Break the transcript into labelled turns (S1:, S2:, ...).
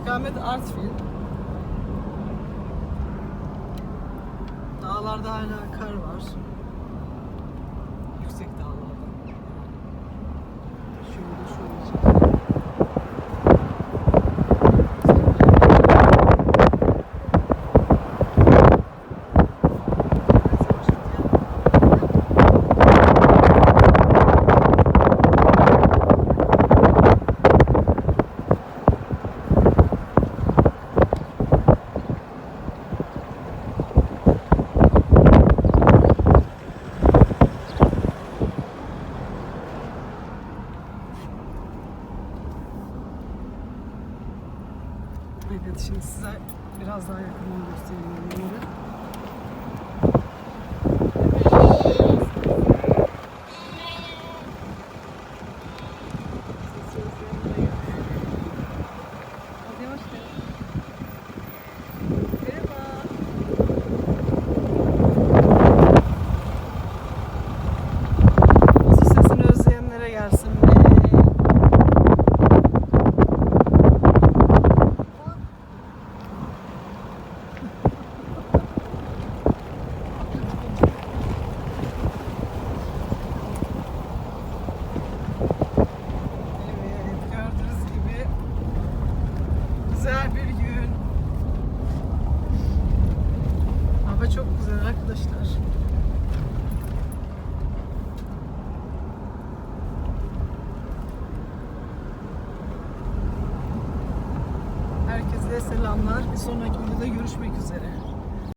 S1: İstikamet Artvin. Dağlarda hala kar var. Yüksek dağlarda. Evet şimdi size biraz daha yakından göstereyim. Güzel bir gün. Hava çok güzel arkadaşlar. Herkese selamlar. Bir sonraki videoda görüşmek üzere.